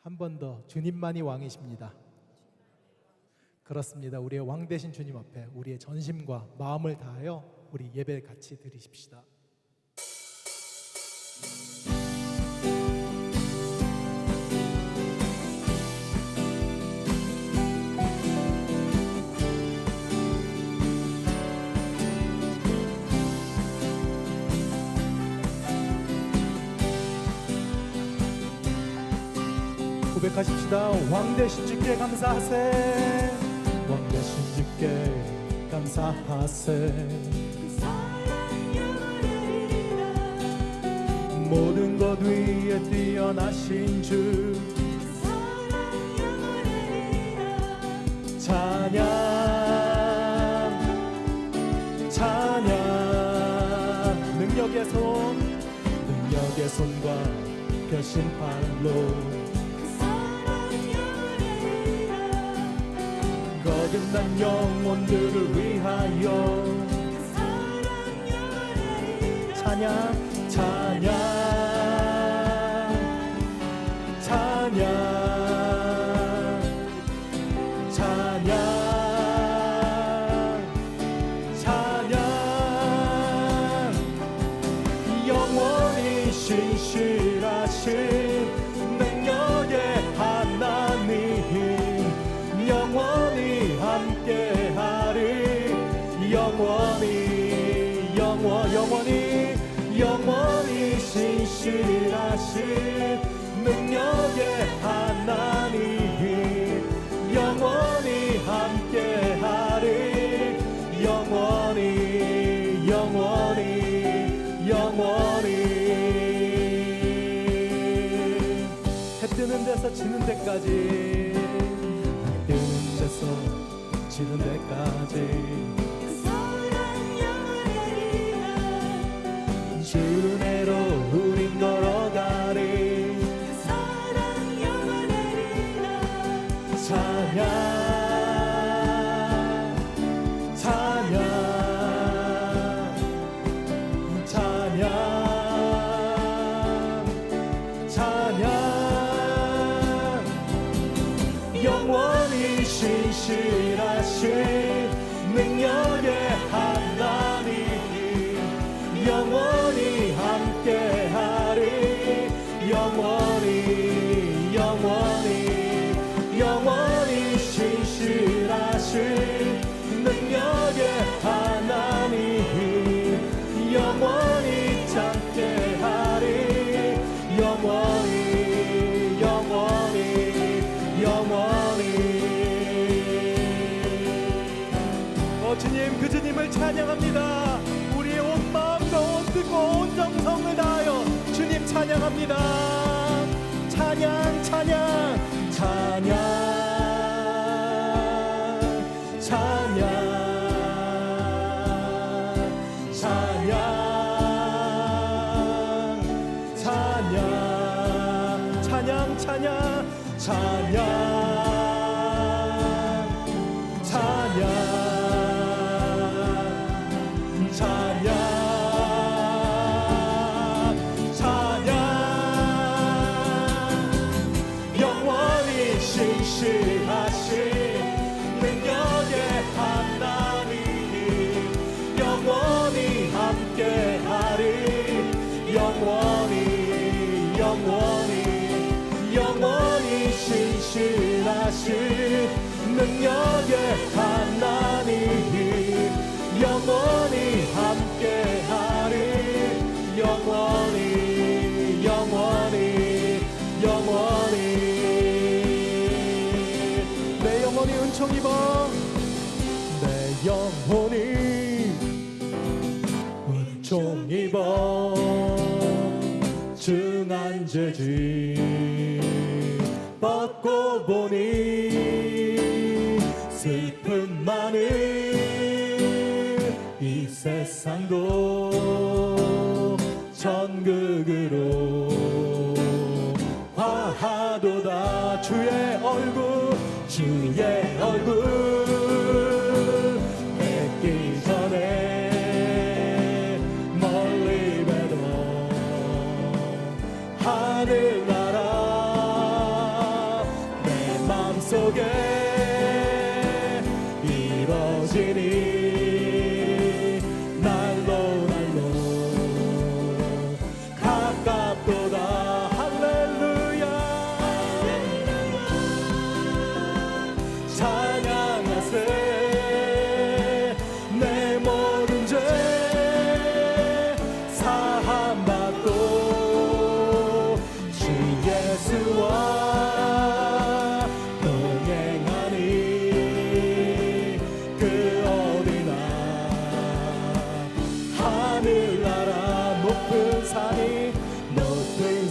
한 번 더 주님만이 왕이십니다. 그렇습니다. 우리의 왕 되신 주님 앞에 우리의 전심과 마음을 다하여 우리 예배 같이 드리십시다. 왕 되신 주께 감사하세. 왕 되신 주께 감사하세. 모든 것 위에 뛰어나신 주 찬양 찬양 능력의 손 능력의 손과 펴신 팔로 거듭난 영혼들을 위하여. 찬양 영원히 영원 영원히 영원히 신실하신 능력의 하나님 영원히 함께하리. 영원히 영원히 영원히. 해 뜨는 데서 지는 데까지 해 뜨는 데서 지는 데까지 은혜로 찬양합니다. 찬양 찬양 찬양 예배하게 good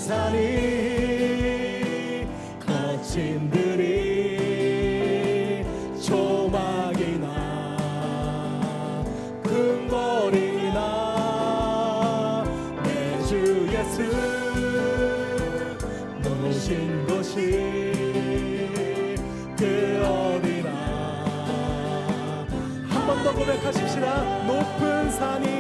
산이 거친 들이 조막이나 큰 거리나. 내 주 예수 놓으신 곳이 그 어디나. 한 번 더 고백하십시다. 높은 산이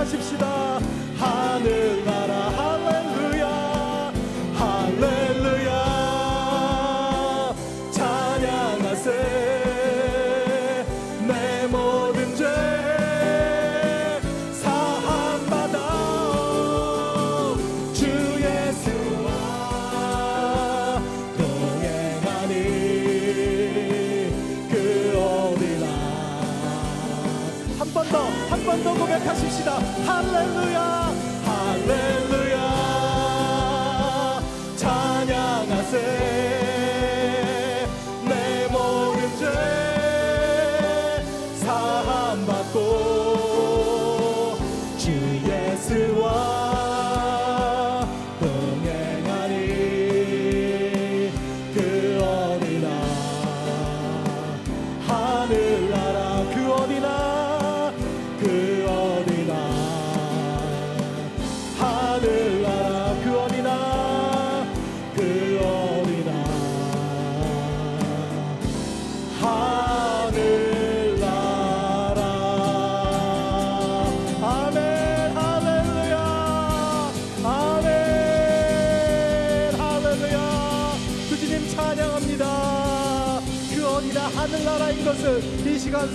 고백하십시다. 할렐루야 할렐루야. 찬양하세. 내 모든 죄 사함받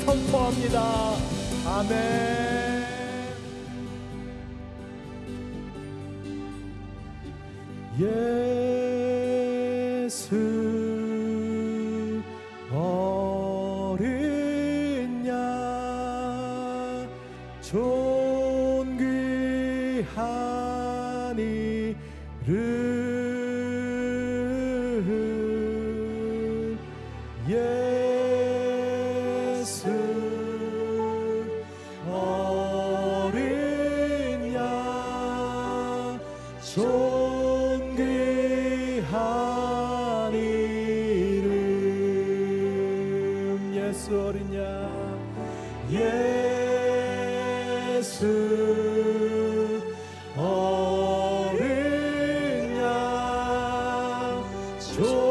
선포합니다. 아멘. 예수 Sure.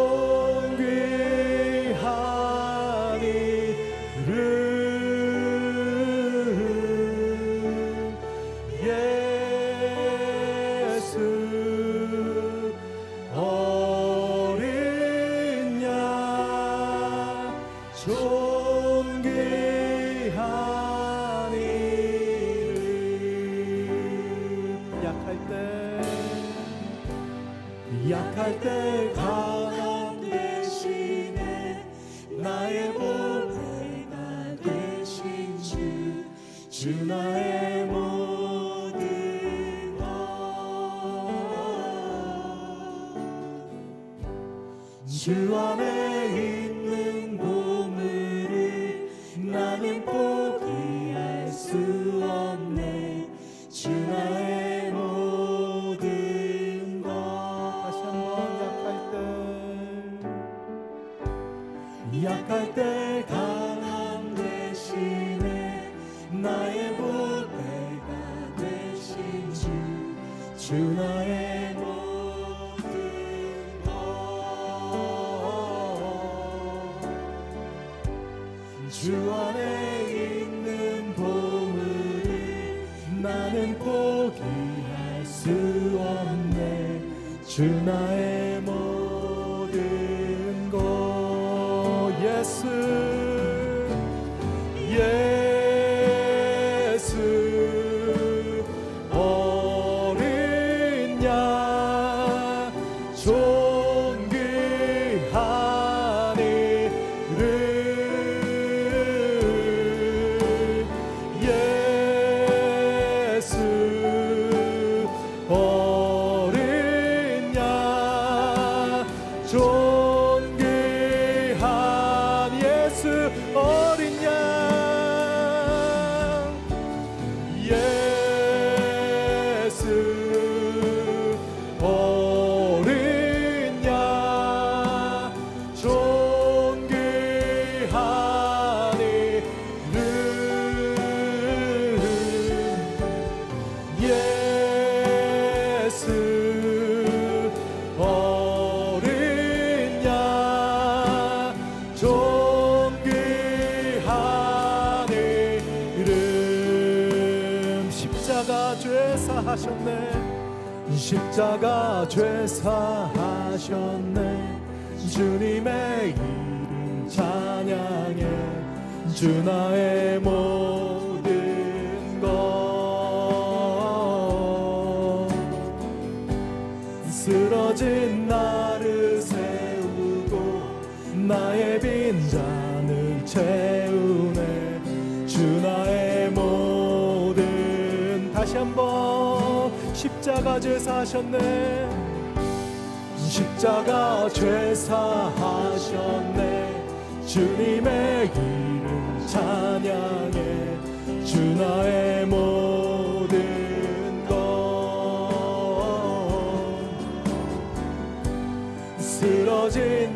십자가 죄 사하셨네. 주님의 이름 찬양해. 주 나의 몸 십자가 제사하셨네. 십자가 죄 사하셨네. 주님의 이름 찬양해. 주 나의 모든 것. 쓰러진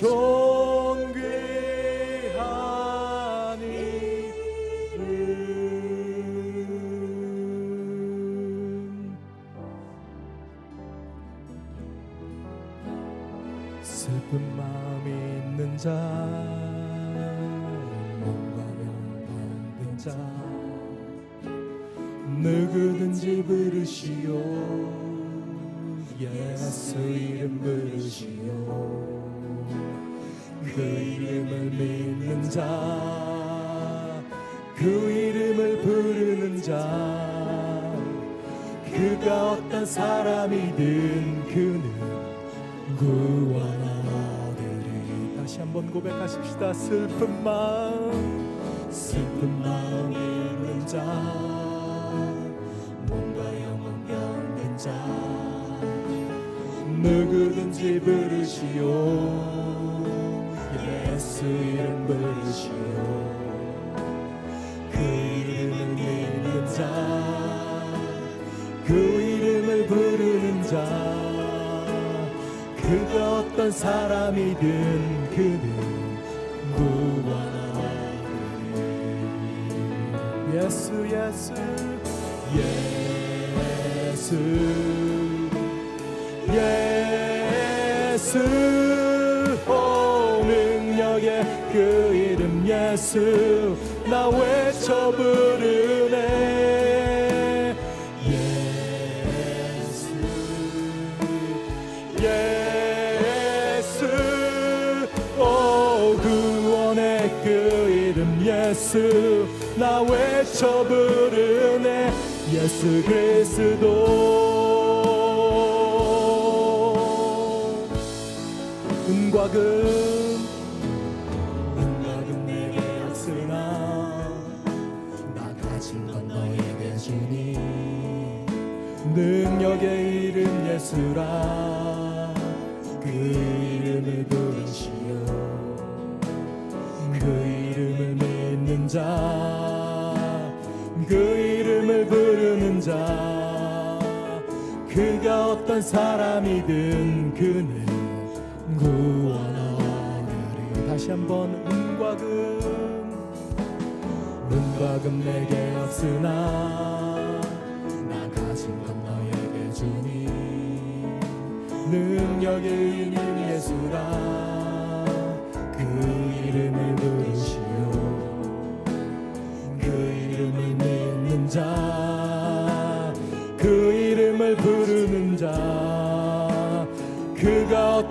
존 다시 한번 고백하십시다. 슬픈 마음 슬픈 마음 있는 자 몸과 영혼 병든 자 누구든지 부르시오. 예수 이름 부르시오. 그 이름을 믿는 자 그 그가 어떤 사람이든 그는 구원하리니 예수 예수 예수 예수. 오 능력의 그 이름 예수 나 외쳐 부르네 외쳐 부르네 예수 그리스도. 은과 금 은과 금 내게 없으나. 나 가진 건 너에게 주니. 능력의 이름 예수라 어떤 사람이든 그는 구원하리리 다시 한번 은과 금. 은과 금 내게 없으나 나 가진 건 너에게 주니. 능력의 이름 예수라. 그 이름을 부르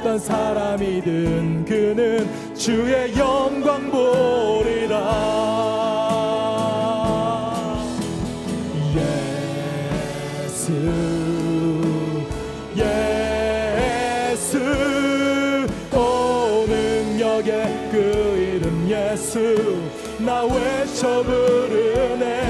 어떤 사람이든 그는 주의 영광 보리라. 예수 예수 오 능력의 그 이름 예수 나 외쳐 부르네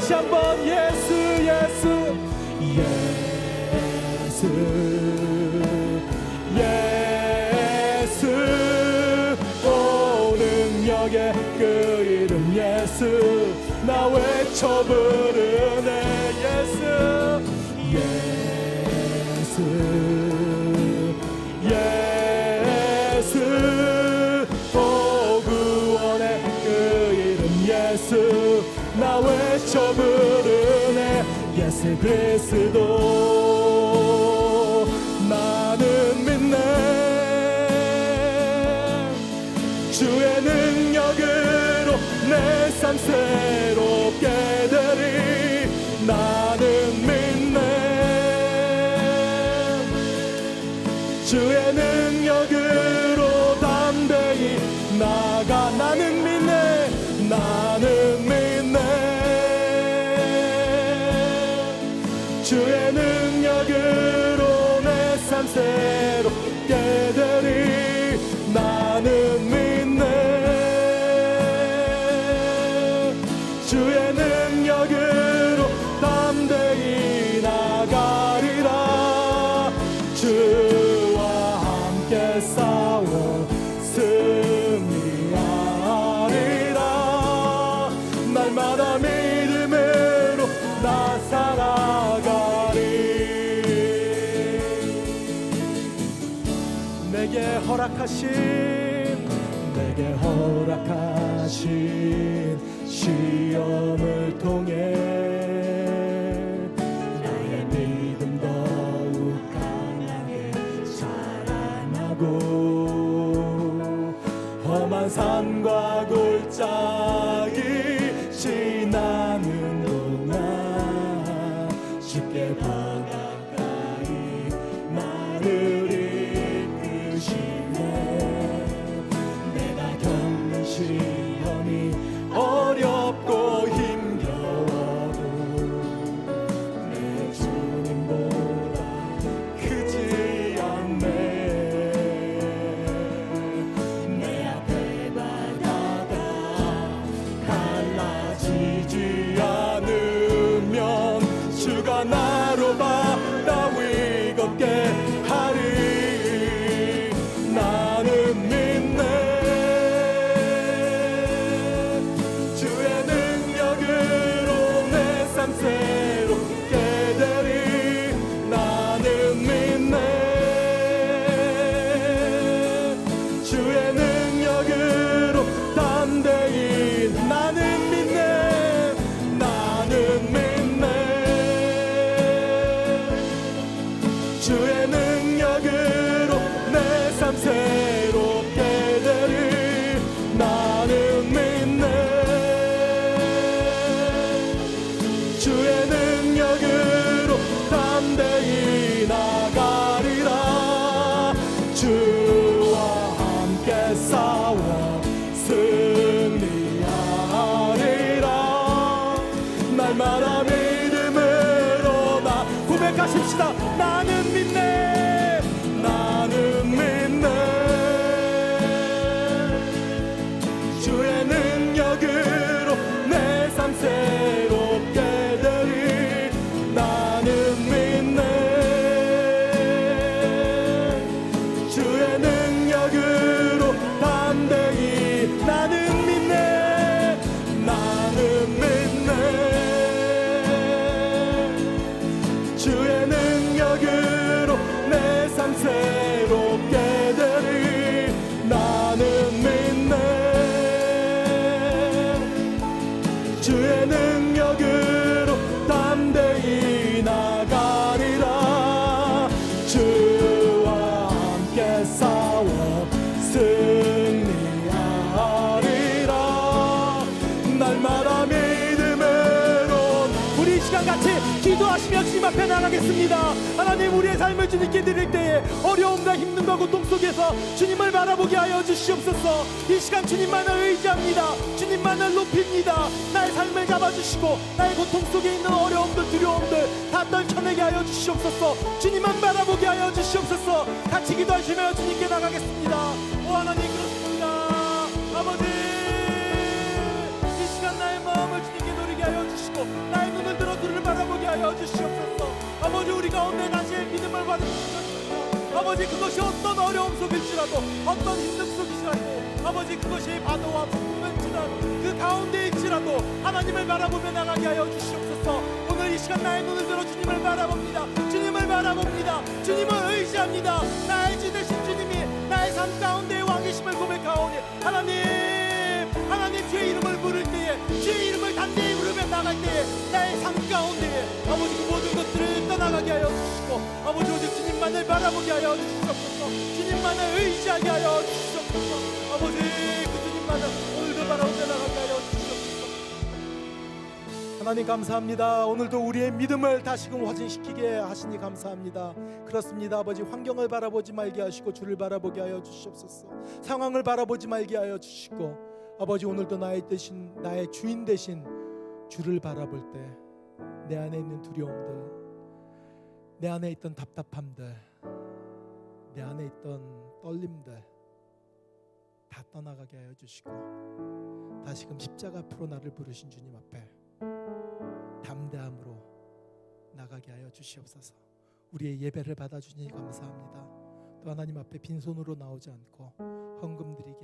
다시 한번 예수 예수 예수 예수. 오 능력의 그 이름 예수. 나 외쳐 부 허락하신 내게 허락하신 시험을 통해 나의 믿음 더욱 강하게 자라나고 험한 산과 골짜 주님께 드릴 때에 어려움과 힘듦과 고통 속에서 주님을 바라보게 하여 주시옵소서. 이 시간 주님만을 의지합니다. 주님만을 높입니다. 나의 삶을 잡아주시고 나의 고통 속에 있는 어려움들 두려움들 다 떨쳐내게 하여 주시옵소서. 주님만 바라보게 하여 주시옵소서. 같이 기도하시며 주님께 나가겠습니다. 오 하나님 그렇습니다 하여 주시옵소서. 아버지 우리 가운데 다시 믿음을 받으시옵소서 아버지 그것이 어떤 어려움 속일지라도 어떤 힘듦 속이시라도 아버지 그것이 바다와 지난 그 가운데 있지라도 하나님을 바라보며 나가게 하여 주시옵소서. 오늘 이 시간 나의 눈을 들어 주님을 바라봅니다. 주님을 바라봅니다. 주님을 의지합니다. 나의 주 되신 주님이 나의 삶 가운데 왕이심을 고백하오니 하나님 하나님 주의 이름을 부를 때에 주의 이름을 담대히 부르며 나갈 때에 나의 삶 가운데 아버지 그 모든 것들을 떠나가게 하여 주시고 아버지 오직 주님만을 바라보게 하여 주시옵소서 주님만을 의지하게 하여 주시옵소서 아버지 그 주님만을 오늘도 바라보며 나가게 하여 주시옵소서 하나님 감사합니다. 오늘도 우리의 믿음을 다시금 확진시키게 하시니 감사합니다. 그렇습니다. 아버지 환경을 바라보지 말게 하시고 주를 바라보게 하여 주시옵소서. 상황을 바라보지 말게 하여 주시고 아버지 오늘도 나의 대신 나의 주인 대신 주를 바라볼 때 내 안에 있는 두려움들, 내 안에 있던 답답함들, 내 안에 있던 떨림들 다 떠나가게 하여 주시고 다시금 십자가 앞으로 나를 부르신 주님 앞에 담대함으로 나가게 하여 주시옵소서. 우리의 예배를 받아주니 감사합니다. 또 하나님 앞에 빈손으로 나오지 않고 헌금 드리게